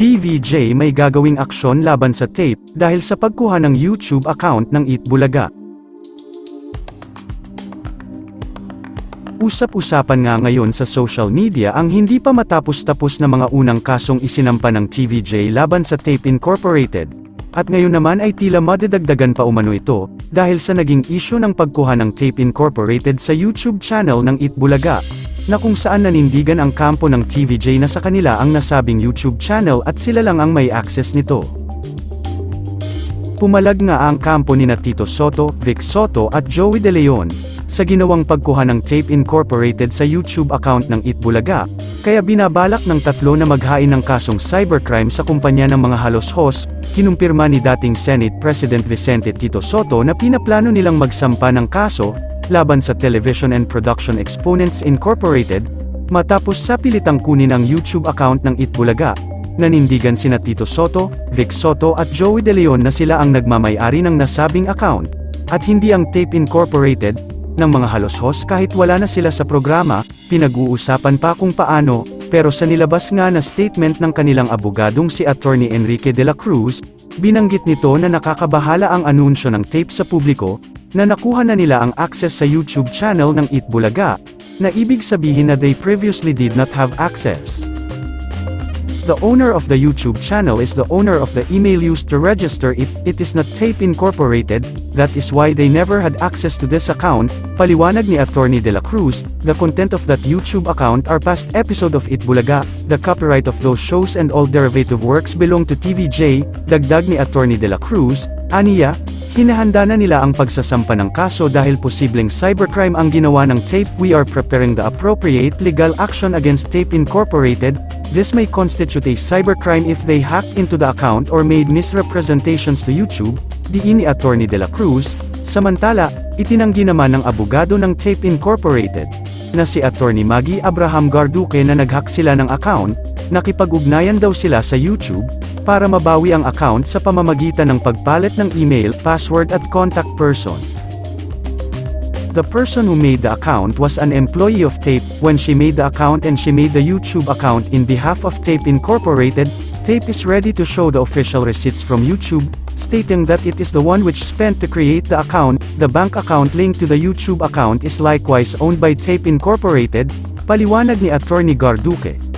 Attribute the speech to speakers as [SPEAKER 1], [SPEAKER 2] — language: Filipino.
[SPEAKER 1] TVJ may gagawing aksyon laban sa tape dahil sa pagkuha ng YouTube account ng Eat Bulaga. Usap-usapan nga ngayon sa social media ang hindi pa matapos-tapos na mga unang kasong isinampa ng TVJ laban sa Tape Incorporated. At ngayon naman ay tila madidagdagan pa umano ito, dahil sa naging issue ng pagkuha ng Tape Incorporated sa YouTube channel ng Eat Bulaga, na kung saan nanindigan ang kampo ng TVJ na sa kanila ang nasabing YouTube channel at sila lang ang may access nito. Pumalag nga ang kampo ni na Tito Soto, Vic Soto at Joey De Leon, sa ginawang pagkuha ng Tape Incorporated sa YouTube account ng Itbulaga, kaya binabalak ng tatlo na maghain ng kasong cybercrime sa kumpanya ng mga halos host, kinumpirma ni dating Senate President Vicente Tito Soto na pinaplano nilang magsampa ng kaso, laban sa Television and Production Exponents Incorporated, matapos sa pilitang kunin ang YouTube account ng Itbulaga, nanindigan sina Tito Soto, Vic Soto at Joey De Leon na sila ang nagmamayari ng nasabing account, at hindi ang Tape Incorporated, ng mga halos-hos kahit wala na sila sa programa, pinag-uusapan pa kung paano, pero sa nilabas nga na statement ng kanilang abogadong si Attorney Enrique de la Cruz, binanggit nito na nakakabahala ang anunsyo ng tape sa publiko, na nakuha na nila ang access sa YouTube channel ng Eat Bulaga, na ibig sabihin na they previously did not have access. The owner of the YouTube channel is the owner of the email used to register it, it is not Tape Incorporated, that is why they never had access to this account, paliwanag ni Attorney De La Cruz, the content of that YouTube account are past episode of It Bulaga, the copyright of those shows and all derivative works belong to TVJ, dagdag ni Attorney De La Cruz, aniya, Hinahanda na nila ang pagsasampa ng kaso dahil posibleng cybercrime ang ginawa ng Tape. We are preparing the appropriate legal action against Tape Incorporated. This may constitute a cybercrime if they hacked into the account or made misrepresentations to YouTube, diin ni Attorney De La Cruz. Samantala, itinanggi naman ng abogado ng Tape Incorporated, na si Attorney Maggie Abraham Garduque na naghack sila ng account, nakipag-ugnayan daw sila sa YouTube, para mabawi ang account sa pamamagitan ng pagpalit ng email, password at contact person. The person who made the account was an employee of Tape. When she made the account and she made the YouTube account in behalf of Tape Incorporated, Tape is ready to show the official receipts from YouTube, stating that it is the one which spent to create the account. The bank account linked to the YouTube account is likewise owned by Tape Incorporated, paliwanag ni Attorney Garduque.